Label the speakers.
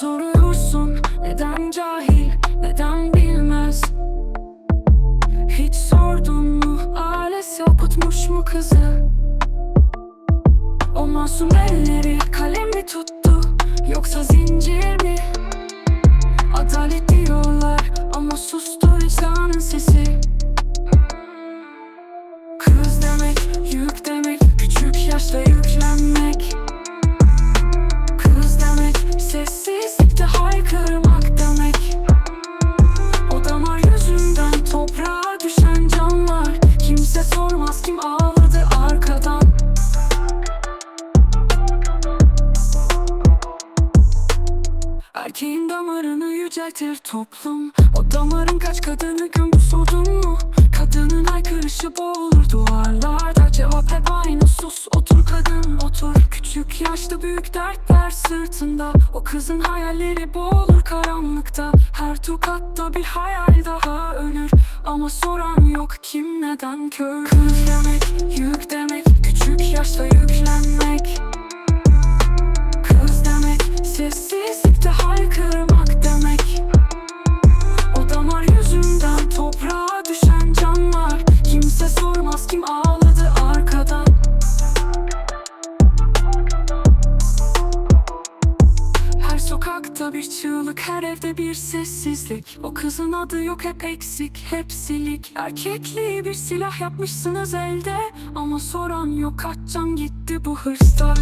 Speaker 1: soruyorsun Neden cahil, neden bilmez? Hiç sordun mu ailesi okutmuş mu kızı? O masum elleri kalem mi tuttu Yoksa zincir mi? Adalet diyorlar ama sustu vicdanın sesi. Kız demek, yük demek, küçük yaşta yüklenmek Erkeğin damarını yüceltir toplum. O damarın kaç kadını gömdü sordun mu? Kadının haykırışı boğulur duvarlarda. Cevap hep aynı sus otur kadın otur. Küçük yaşta büyük dertler sırtında. O kızın hayalleri boğulur karanlıkta. Her tokatta bir hayal daha ölür. Ama soran yok kim neden kör? Kız demek yük demek. Küçük yaşta yüklenmek Sormaz kim ağladı arkadan? Her sokakta bir çığlık, her evde bir sessizlik. O kızın adı yok hep eksik, hep silik. Erkekliği bir silah yapmışsınız elde Ama soran yok kaç can gitti bu hırsta